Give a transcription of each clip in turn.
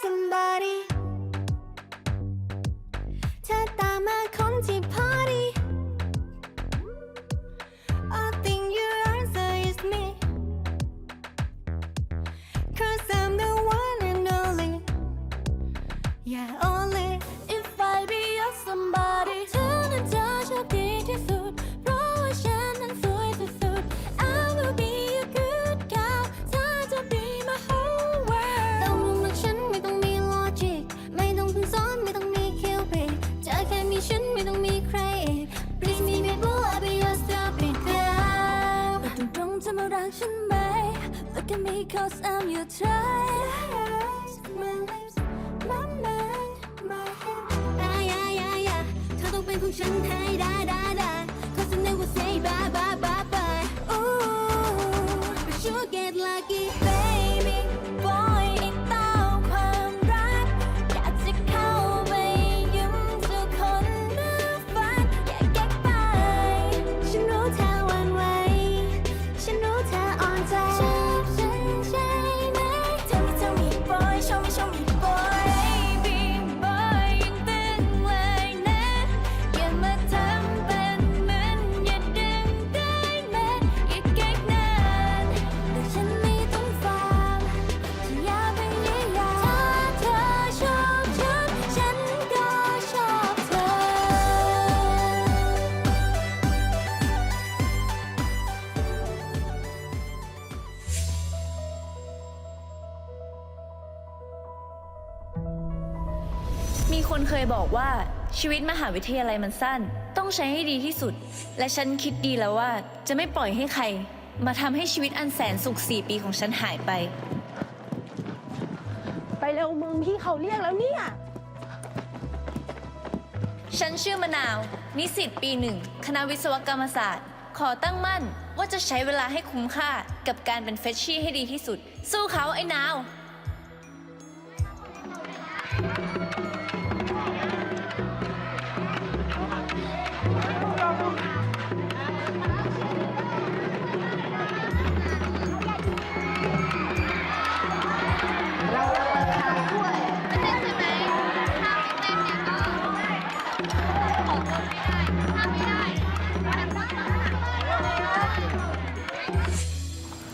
somebody I'm your child. เคยบอกว่าชีวิตมหาวิทยาลัยมันสั้น ต้องใช้ให้ดีที่สุด และฉันคิดดีแล้วว่าจะไม่ปล่อยให้ใคร มาทำให้ชีวิตอันแสนสุขสี่ปีของฉันหายไป ไปเร็วมึงพี่เขาเรียกแล้วเนี่ย ฉันชื่อมะนาว นิสิตปีหนึ่ง คณะวิศวกรรมศาสตร์ ขอตั้งมั่นว่าจะใช้เวลาให้คุ้มค่ากับการเป็นเฟชชี่ให้ดีที่สุด สู้เขาไอ้นาว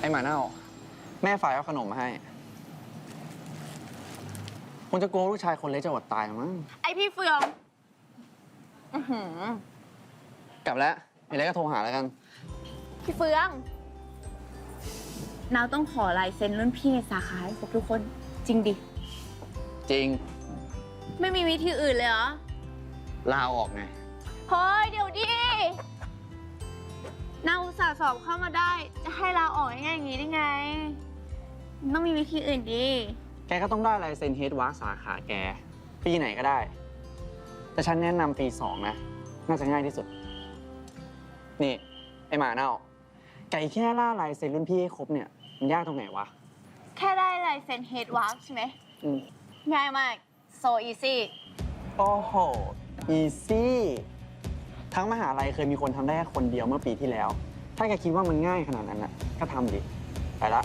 อหมาเน่า แม่ฝ่ายเอาขนมมาให้คงจะกลัวลูกชายคนเล็กจะอดตายมั้ง ไอพี่เฟืองกลับแล้วมีอะไรก็โทรหาแล้วกัน พี่เฟืองนาวต้องขอลายเซ็นรุ่นพี่ในสาขาให้ครบทุกคน จริงดิ จริง ไม่มีวิธีอื่นเลยเหรอ ลาออกไง เฮ้ย เดี๋ยวดิ นาวอุตส่าห์สอบเข้ามาได้ จะให้ลาออกง่ายๆอย่างนี้ได้ไง มันต้องมีวิธีอื่นดี แกก็ต้องได้ลายเซ็นเฮดวาร์กสาขาแก ปีไหนก็ได้ แต่ฉันแนะนำปีสองนะ น่าจะง่ายที่สุด นี่ ไอหมาเน่า ไก่แค่ล่าลายเซ็นรุ่นพี่ให้ครบเนี่ย มันยากตรงไหนวะแค่ได้ลายเซ็นเฮดวาร์กใช่ไหม อืมง่ายมาก so easy โอ้โห อีซี่ ทั้งมหาลัยเคยมีคนทำได้แค่คนเดียวเมื่อปีที่แล้ว ถ้าแกคิดว่ามันง่ายขนาดนั้นน่ะก็ทำดิ ไปละ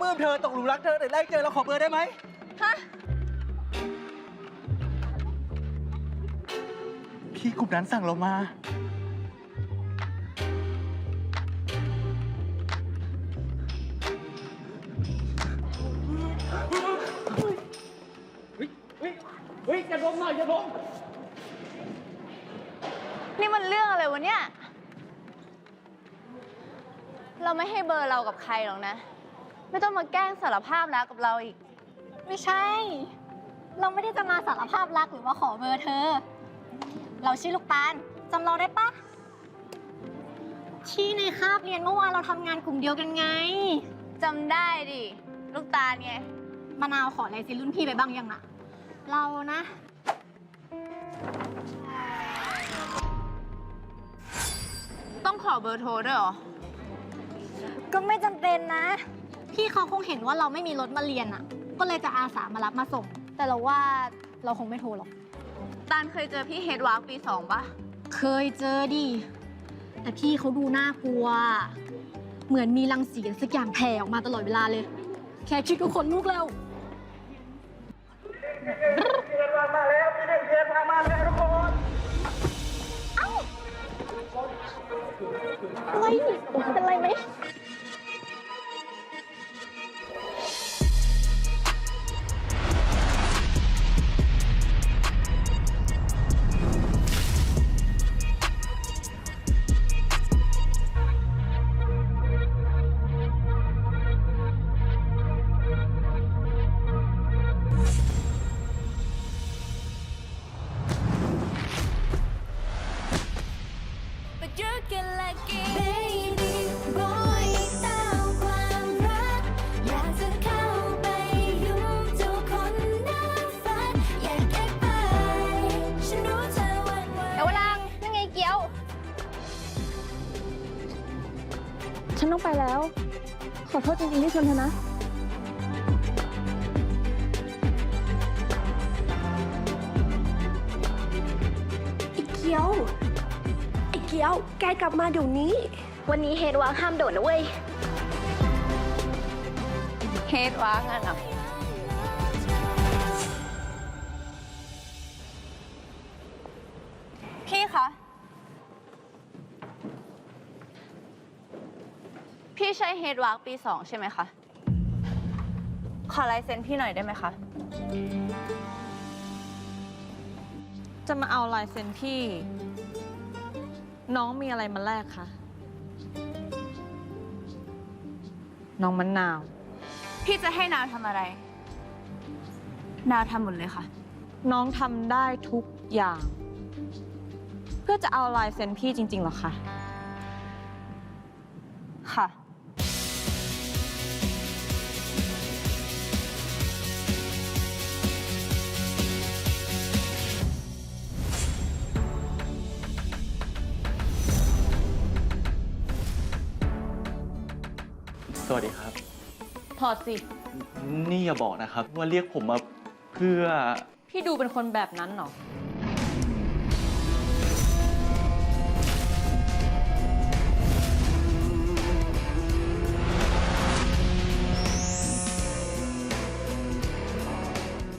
ปลื้มเธอตกหลุมรักเธอแต่แรกเจอเราขอเบอร์ได้ไหมฮะ พี่กลุ่มนั้นสั่งเรามา เฮ้ยจะล้มหน่อยจะล้มนี่มันเรื่องอะไรวะเนี่ย เราไม่ให้เบอร์เรากับใครหรอกนะ ไม่ต้องมาแกล้งสารภาพรักกับเราอีก ไม่ใช่ เราไม่ได้จะมาสารภาพรักหรือว่าขอเบอร์เธอ เราชื่อลูกตาลจำเราได้ปะที่ในคาบเรียนเมื่อวานเราทำงานกลุ่มเดียวกันไง จำได้ดิ ลูกตาลไง มะนาวขอลายเซ็นรุ่นพี่ไปบ้างยังอะเรานะ ต้องขอเบอร์โทรด้วยเหรอ ก็ไม่จำเป็นนะ พี่เขาคงเห็นว่าเราไม่มีรถมาเรียนอะก็เลยจะอาสามารับมาส่ง แต่เราว่าเราคงไม่โทรหรอก ตาลเคยเจอพี่เฮดวาร์กปีสองปะเคยเจอดิ แต่พี่เขาดูน่ากลัว เหมือนมีรังสีอะไรสักอย่างแผ่ออกมาตลอดเวลาเลย แค่คิดก็ขนลุกแล้วเอ้าอะไรเป็นไรไหม ต้องไปแล้ว ขอโทษจริงๆที่ชนเธอนะ ไอ้เกียว ไอ้เกียว แกกลับมาเดี๋ยวนี้ วันนี้เฮดวางห้ามโดดนะเว้ย เฮดวาร์กอะนะ เฮดวาร์กปีสองใช่ไหมคะ ขอลายเซ็นพี่หน่อยได้ไหมคะ จะมาเอาลายเซ็นพี่ น้องมีอะไรมาแลกคะ น้องมันนาว พี่จะให้นาวทำอะไร นาวทำหมดเลยค่ะ น้องทำได้ทุกอย่าง เพื่อจะเอาลายเซ็นพี่จริงๆเหรอคะค่ะ ถอดสิ นี่อย่าบอกนะครับ ว่าเรียกผมมาเพื่อ พี่ดูเป็นคนแบบนั้นเหรอ